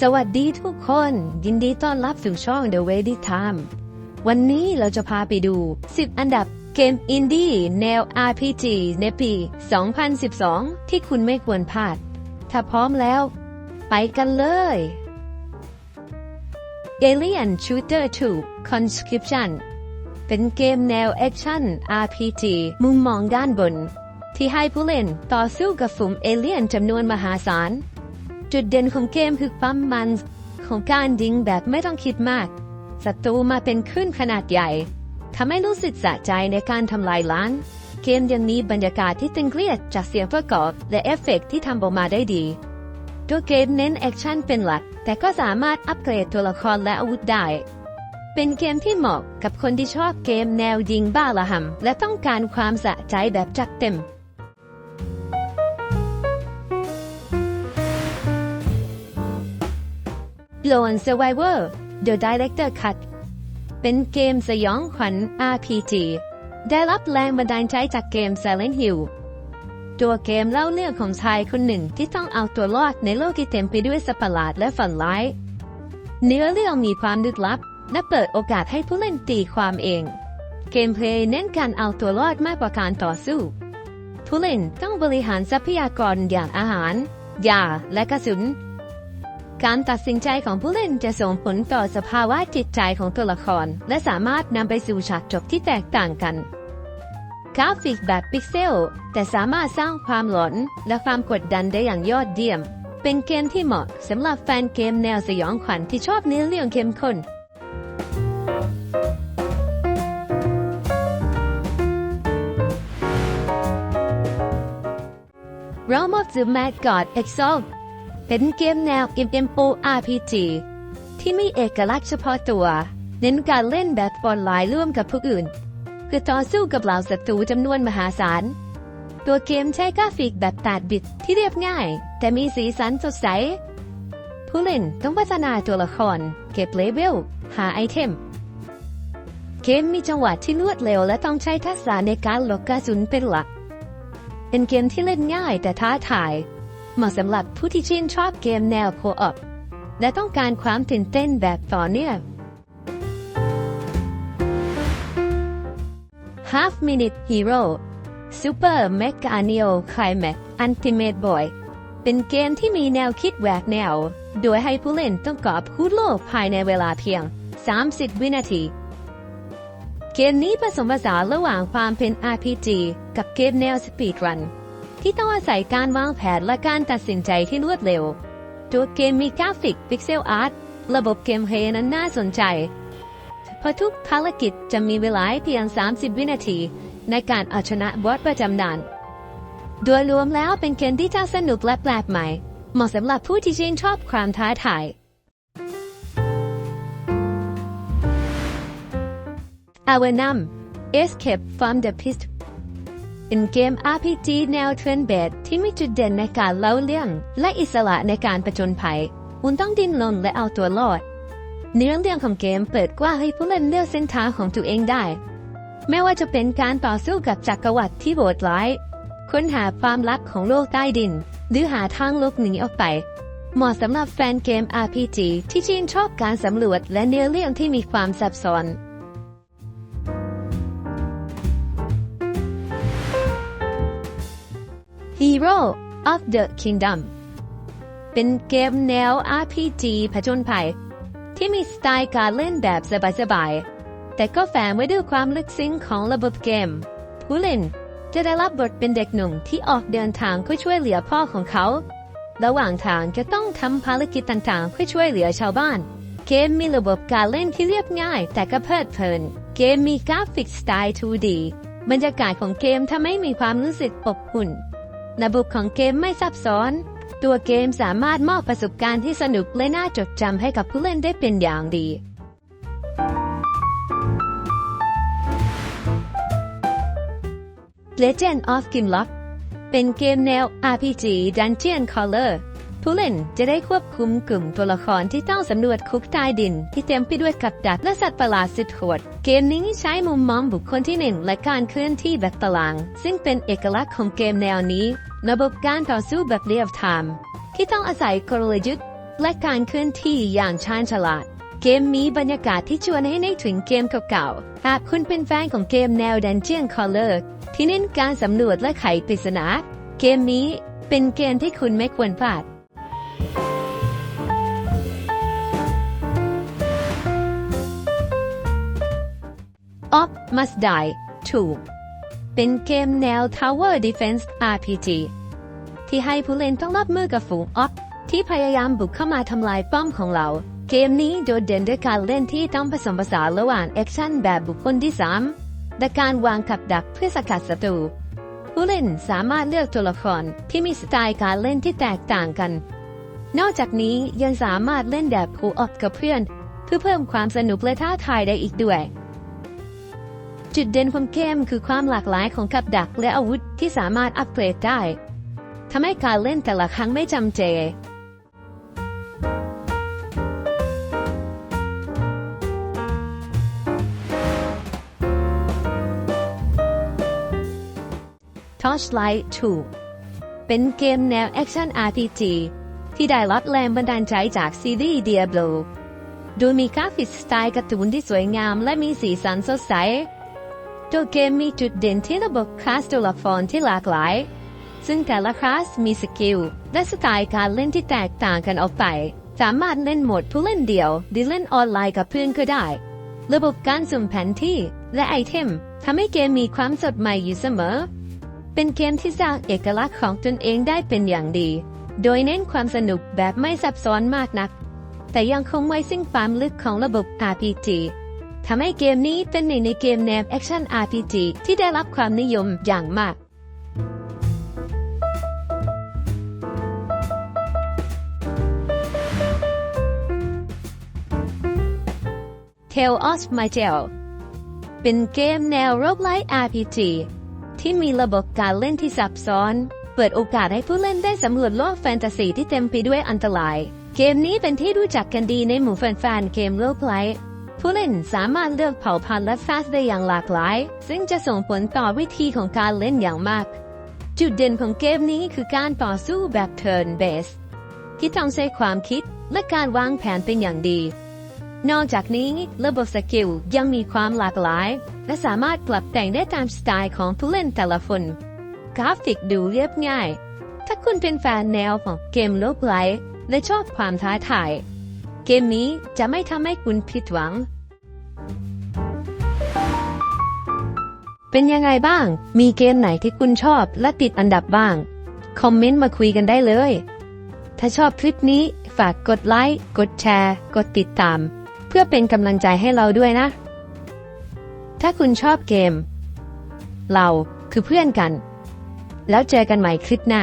สวัสดีทุกคน ยินดีต้อนรับสู่ช่อง The Ready Time วันนี้เราจะพาไปดู 10 อันดับเกมอินดี้แนว RPG ในปี 2012 ที่คุณไม่ควรพลาด ถ้าพร้อมแล้ว ไปกันเลย Alien Shooter 2 Conscription เป็นเกมแนวแอคชั่น RPG มุมมองด้านบน ที่ให้ผู้เล่นต่อสู้กับฝูงเอเลี่ยนจำนวนมหาศาล จุดเด่นของเกมคือความมันของการยิงแบบไม่ต้องคิดมากศัตรูมาเป็นคลื่นขนาดใหญ่ทำให้รู้สึกสะใจในการทำลายล้างเกมยังมีบรรยากาศที่ตึงเครียดจากเสียงประกอบและเอฟเฟกต์ที่ทำออกมาได้ดีตัวเกมเน้นแอคชั่นเป็นหลัก แต่ก็สามารถอัปเกรดตัวละครและอาวุธได้ เป็นเกมที่เหมาะกับคนที่ชอบเกมแนวยิงบ้าระห่ำและต้องการความสะใจแบบจัดเต็ม Lone Survivor The Director Cut เป็นเกมสยองขวัญ RPG ได้รับแรงบันดาลใจจากเกม Silent Hill ตัวเกมเล่าเรื่องของชายคนหนึ่งที่ต้องเอาตัวรอดในโลกที่เต็มไปด้วยสัตว์ประหลาดและฝันร้าย เนื้อเรื่องมีความลึกลับ และเปิดโอกาสให้ผู้เล่นตีความเอง เกมเพลย์เน้นการเอาตัวรอดมากกว่าการต่อสู้ ผู้เล่นต้องบริหารทรัพยากรอย่างอาหารยาและกระสุน การตัดสินใจของผู้เล่นจะส่งผลต่อสภาวะจิตใจของตัวละคร และสามารถนำไปสู่ฉากจบที่แตกต่างกันกราฟิกแบบพิกเซลแต่สามารถสร้างความหลอนและความกดดันได้อย่างยอดเยี่ยม เป็นเกมที่เหมาะสำหรับแฟนเกมแนวสยองขวัญที่ชอบเนื้อเรื่องเข้มข้น Realm of the Mad God Exalt เป็นเกมแนว MMORPG ที่มีเอกลักษณ์เฉพาะตัว เน้นการเล่นแบบออนไลน์ร่วมกับผู้อื่น คือต่อสู้กับเหล่าศัตรูจำนวนมหาศาล ตัวเกมใช้กราฟิกแบบ8บิตที่เรียบง่าย แต่มีสีสันสดใส ผู้เล่นต้องพัฒนาตัวละคร เก็บเลเวล หาไอเทม เกมมีจังหวะที่รวดเร็ว และต้องใช้ทักษะในการหลบกระสุนเป็นหลัก เป็นเกมที่เล่นง่ายแต่ท้าทาย เหมาะสำหรับผู้ที่ชื่นชอบเกมแนวโคออปและต้องการความตื่นเต้นแบบต่อเนื่อง Half Minute Hero Super Mega Neo Climax Ultimate Boy เป็นเกมที่มีแนวคิดแหวกแนว โดยให้ผู้เล่นต้องกอบคู่โลกภายในเวลาเพียง 30 วินาที เกมนี้ผสมผสานระหว่างความเป็น RPG กับเกมแนวสปีดรัน ที่ต้องอาศัยการวางแผนและการตัดสินใจที่รวดเร็ว ตัวเกมมีกราฟิกพิกเซลอาร์ตระบบเกมเพลย์นั้นน่าสนใจ เพราะทุกภารกิจจะมีเวลาเพียง 30 วินาที ในการเอาชนะบอสประจำด่าน โดยรวมแล้วเป็นเกมที่ทั้งสนุกและแปลกใหม่ เหมาะสำหรับผู้ที่ชื่นชอบความท้าทาย Our Num Escape from the Pit เป็นเกม RPG แนวเทิร์นเบสที่มีจุดเด่นในการเล่าเรื่อง และอิสระในการประจนภัยคุณต้องดิ้นรนและเอาตัวรอดเนื้อเรื่องของเกมเปิดกว้างให้ผู้เล่นเลือกเส้นทางของตัวเองได้ ไม่ว่าจะเป็นการต่อสู้กับจักรวรรดิที่โหดร้ายค้นหาความลับของโลกใต้ดิน หรือหาทางลบหนีออกไป เหมาะสำหรับแฟนเกม RPG ที่ชื่นชอบการสำรวจและเนื้อเรื่องที่มีความซับซ้อน Hero of the Kingdom เป็นเกมแนว RPG ผจญภัย ที่มีสไตล์การเล่นแบบสบายๆ แต่ก็แฝงไว้ด้วยความลึกซึ้งของระบบเกม ผู้เล่นจะได้รับบทเป็นเด็กหนุ่มที่ออกเดินทางเพื่อช่วยเหลือพ่อของเขา ระหว่างทางจะต้องทำภารกิจต่างๆ เพื่อช่วยเหลือชาวบ้าน เกมมีระบบการเล่นที่เรียบง่าย แต่ก็เพลิดเพลิน เกมมีกราฟิกสไตล์ 2D บรรยากาศของเกมทำให้มีความรู้สึกอบอุ่น ระบบของเกมไม่ซับซ้อน ตัวเกมสามารถมอบประสบการณ์ที่สนุกและน่าจดจำให้กับผู้เล่นได้เป็นอย่างดี Legend of Gimlock เป็นเกมแนว RPG Dungeon Crawler ผู้เล่นจะได้ควบคุมกลุ่มตัวละครที่ต้องสำรวจคุกใต้ดิน ที่เต็มไปด้วยกับดักและสัตว์ประหลาดสุดโหด เกมนี้ใช้มุมมองบุคคลที่หนึ่งและการเคลื่อนที่แบบตาราง ซึ่งเป็นเอกลักษณ์ของเกมแนวนี้ ระบบการต่อสู้แบบเรียลไทม์ที่ต้องอาศัยกลยุทธ์และการเคลื่อนที่อย่างชาญฉลาด เกมมีบรรยากาศที่ชวนให้นึกถึงเกมเก่าๆหากคุณเป็นแฟนของเกมแนว Dungeon Crawler ที่เน้นการสำรวจและไขปริศนา เกมนี้เป็นเกมที่คุณไม่ควรพลาด Op Must Die 2 เป็นเกมแนว Tower Defense RPG ที่ให้ผู้เล่นต้องรับมือกับฝูงออฟที่พยายามบุกเข้ามาทำลายป้อมของเรา เกมนี้โดดเด่นด้วยการเล่นที่ต้องผสมผสานระหว่างแอคชั่นแบบบุคคลที่3และการวางกับดักเพื่อสกัดศัตรูผู้เล่นสามารถเลือกตัวละครที่มีสไตล์การเล่นที่แตกต่างกัน นอกจากนี้ยังสามารถเล่นแบบคู่ออฟกับเพื่อน เพื่อเพิ่มความสนุกและท้าทายได้อีกด้วย จุดเด่นของเกมคือความหลากหลายของกับดักและอาวุธที่สามารถอัปเกรดได้ทำให้การเล่นแต่ละครั้งไม่จำเจ Torchlight 2 เป็นเกมแนวแอคชั่น RPG ที่ได้รับแรงบันดาลใจจากซีรีส์ Diablo โดยมีกราฟิกสไตล์การ์ตูนที่สวยงามและมีสีสันสดใส ตัวเกมมีจุดเด่นที่ระบบคลาสตัวละครที่หลากหลาย ซึ่งแต่ละคลาสมีสกิลและสไตล์การเล่นที่แตกต่างกันออกไป สามารถเล่นโหมดผู้เล่นเดี่ยวหรือเล่นออนไลน์กับเพื่อนก็ได้ ระบบการสุ่มแผนที่และไอเทมทำให้เกมมีความสดใหม่อยู่เสมอ เป็นเกมที่สร้างเอกลักษณ์ของตนเองได้เป็นอย่างดี โดยเน้นความสนุกแบบไม่ซับซ้อนมากนัก แต่ยังคงไว้ซึ่งความลึกของระบบ RPG ทำให้เกมนี้เป็นหนึ่งในเกมแนวแอคชั่น RPG ที่ได้รับความนิยมอย่างมาก Tale of My Tale เป็นเกมแนว roguelike RPG ที่มีระบบการเล่นที่ซับซ้อน เปิดโอกาสให้ผู้เล่นได้สำรวจโลกแฟนตาซีที่เต็มไปด้วยอันตราย เกมนี้เป็นที่รู้จักกันดีในหมู่แฟนๆเกมโลกไลท์ ผู้เล่นสามารถเลือกเผ่าพันธุ์และฟาสได้อย่างหลากหลาย ซึ่งจะส่งผลต่อวิธีของการเล่นอย่างมาก จุดเด่นของเกมนี้คือการต่อสู้แบบ turn based ที่ต้องใช้ความคิดและการวางแผนเป็นอย่างดี นอกจากนี้ระบบสกิลยังมีความหลากหลาย และสามารถปรับแต่งได้ตามสไตล์ของผู้เล่นแต่ละคนกราฟิกดูเรียบง่าย ถ้าคุณเป็นแฟนแนวของเกมโลกไลท์และชอบความท้าทาย เกมนี้จะไม่ทำให้คุณผิดหวัง เป็นยังไงบ้าง มีเกมไหนที่คุณชอบและติดอันดับบ้าง คอมเมนต์มาคุยกันได้เลย ถ้าชอบคลิปนี้ฝากกดไลค์ กดแชร์ กดติดตาม เพื่อเป็นกำลังใจให้เราด้วยนะ ถ้าคุณชอบเกม เราคือเพื่อนกัน แล้วเจอกันใหม่คลิปหน้า